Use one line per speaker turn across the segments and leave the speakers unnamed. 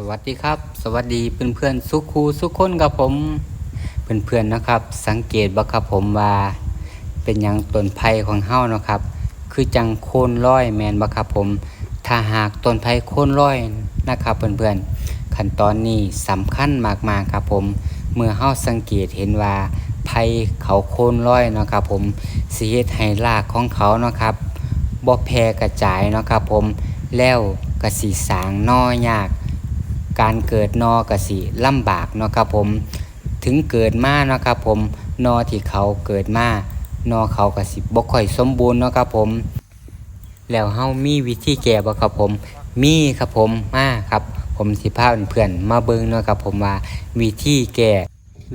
สวัสดีครับ สวัสดีเพื่อนเพื่อนสุขูสุขคนกับผม เพื่อนเพื่อนนะครับ สังเกตบ่ครับผมว่า เป็นหยังต้นไผ่ของเฮานะครับ คือจังโคนร้อยแมนบ่ครับผม ถ้าหากต้นไผ่โคนร้อยนะครับ เพื่อนเพื่อนขั้นตอนนี้สำคัญมากๆครับผม เมื่อเฮาสังเกตเห็นว่าไผ่เขาโคนร้อยนะครับ ผมสิเฮ็ดให้รากของเขาเนาะครับบ่แพร่กระจายเนาะครับ ผมแล้วกระสีสางนอยาก การเกิดนอกระสีลำบากเนาะครับผม ถึงเกิดมาเนาะครับผมนอที่เขาเกิดมานอเขากระสิบ่ค่อยสมบูรณ์เนาะครับผม แล้วเฮามีวิธีแก้บ่ครับผม มีครับผมมาครับ ผมสิพาเพื่อนๆมาเบิ่งเนาะครับผมว่าวิธีแก้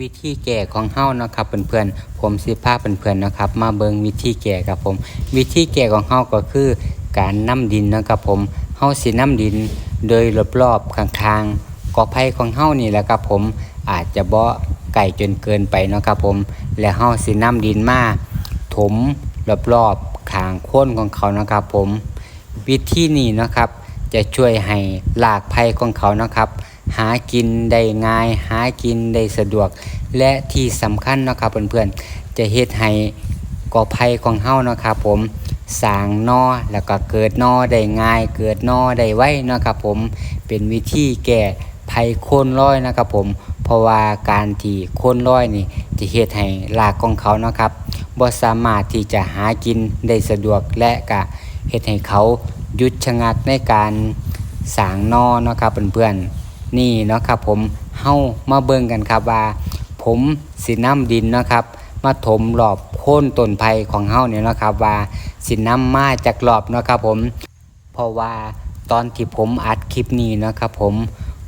วิธีแก่ของเฮาเนาะครับเพื่อนๆผมสิพาเพื่อนๆนะครับ มาเบิงวิธีแก่ครับผม วิธีแก่ของเฮาก็คือการนํดินนะครับผมเฮาสินํดิน โดยรอบๆข้างๆกอไผ่ของเฮานี่แหละครับผมอาจจะบ่ไก่จนเกินไปเนาะครับผม แล้วเฮาสินํดินมาถมรอบๆข้างโคนของเขานะครับผม วิธีนี้นะครับ จะช่วยให้รากไผ่ของเขานะครับ หากินได้ง่าย หากินได้สะดวก และที่สำคัญนะครับเพื่อนๆจะเฮ็ดให้กอไผ่ของเฮานะครับผม สร้างนอแล้วก็เกิดนอได้ง่าย เกิดนอได้ไวนะครับผมเป็นวิธีแก้ไผ่โคนร้อยนะครับผมเพราะว่าการที่โคนร้อยนี่จะเฮ็ดให้รากของเขานะครับบ่สามารถที่จะหากินได้สะดวกและก็เฮ็ดให้เขาหยุดชะงักในการสางนอนะครับเพื่อนๆนี่นะครับผมเฮามาเบิ่งกันครับว่า ผมสิน้ำดินนะครับ มาถมรอบโค่นต้นไผ่ของเฮาเนี่ยนะครับว่าสิน้ำมาจากรอบนะครับผมเพราะว่าตอนที่ผมอัดคลิปนี้นะครับผม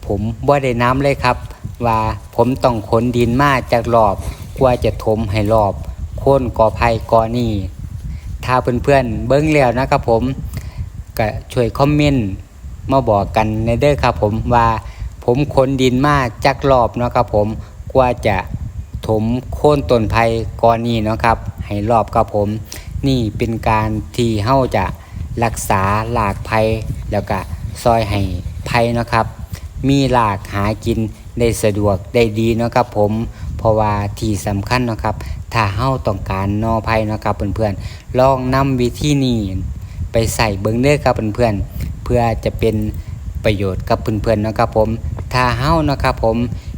ผมบ่ได้น้ำเลยครับ ว่าผมต้องขนดินมาจากรอบกว่าจะถมให้รอบ โค่นกอไผ่กอนี่ถ้าเพื่อนๆเบิ่งแล้วนะครับผมก็ช่วยคอมเมนต์มาบอกกันในเด้อครับผมว่าผมขนดินมาจักรอบนะครับผมกว่าจะ ถมโค่นต้นไผ่ก้อนนี้เนาะครับ ให้รอบครับผม นี่เป็นการที่เฮาจะรักษาหลากไผ่แล้วก็ซอยให้ไผ่เนาะครับ มีหลากหากินได้สะดวกได้ดีเนาะครับผมเพราะว่าที่สำคัญเนาะครับ ถ้าเฮาต้องการนอไผ่เนาะครับเพื่อนๆลองนำวิธีนี้ไปใส่เบิ้งเด้อครับเพื่อนๆเพื่อจะเป็นประโยชน์กับเพื่อนๆนะครับผม ถ้าเฮานะครับผม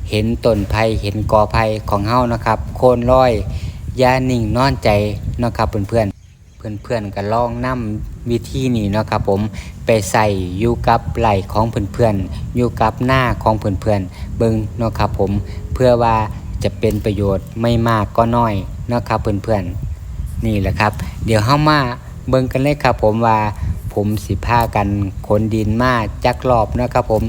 เห็นต้นไผ่เห็นกอไผ่ของเฮานะครับ โคนร้อยอย่านิ่งนอนใจนะครับเพื่อนๆเพื่อนๆก็ลองนำวิธีนี้นะครับผมไปใส่อยู่กับไหลของเพื่อนๆอยู่กับหน้าของเพื่อนๆเบิ้งนะครับผมเพื่อว่าจะเป็นประโยชน์ไม่มากก็น้อยนะครับเพื่อนๆนี่แหละครับ เดี๋ยวเฮามาเบิ่งกันเลยครับผมว่าผมสิพากันขนดินมาจักรอบนะครับผม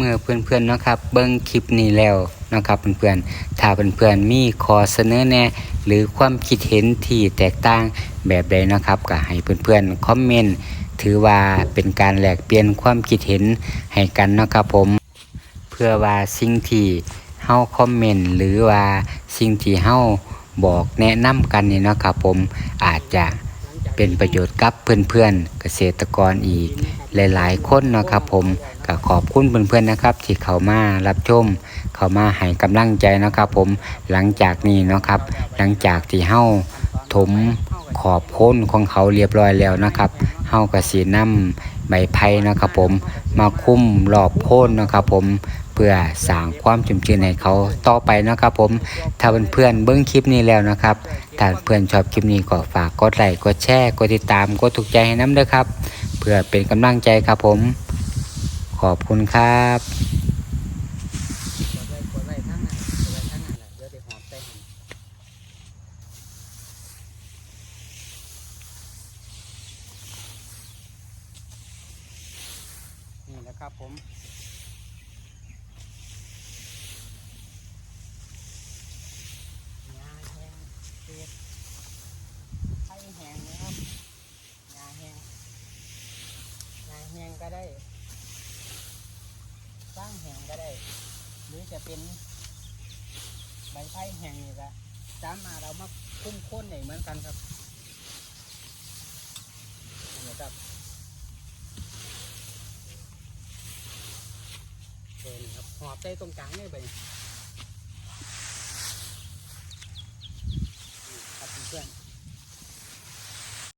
เมื่อเพื่อนๆเนาะครับเบิ่งคลิปนี้แล้วนะครับเพื่อนๆถ้าเพื่อนๆมีขอเสนอแนะหรือความคิดเห็นที่แตกต่างแบบใดนะครับก็ให้เพื่อนๆคอมเมนต์ถือว่าเป็นการแลกเปลี่ยนความคิดเห็นให้กันนะครับผม เพื่อว่าสิ่งที่เฮาคอมเมนต์หรือว่าสิ่งที่เฮาบอกแนะนำกันนี่นะครับผมอาจจะเป็นประโยชน์กับเพื่อนๆเกษตรกรอีกหลายๆคนนะครับผม ก็ขอบคุณเพื่อนๆนะครับ ที่เขามารับชม เขามาให้กำลังใจนะครับ ผมหลังจากนี้นะครับ หลังจากที่เฮาถมขอบพ้นของเขาเรียบร้อยแล้วนะครับเฮาก็สินำใบไผ่นะครับ ผมมาคุ้มรอบพ้นนะครับ ผมเพื่อสร้างความจุ่มชื่นให้เขาต่อไปนะครับ ผม ถ้าเพื่อนๆเบิ้งคลิปนี้แล้วนะครับ ถ้าเพื่อนชอบคลิปนี้ก็ฝากกดไลค์ กดแชร์ กดติดตาม กดถูกใจให้น้ำด้อครับ เพื่อเป็นกำลังใจครับผม ขอบคุณครับนี่นะครับผม
ยาแห้งเศษไผ่แห้งนะครับยาแห้งยาแห้งก็ได้สร้างแห้งก็ได้ หรือจะ เป็นใบไผ่แห้งนี่ละสามารถเอามาคุ้มข้นได้เหมือนกันครับนี่ครับเป็นครับหอบใจตรงกลางนี่ไป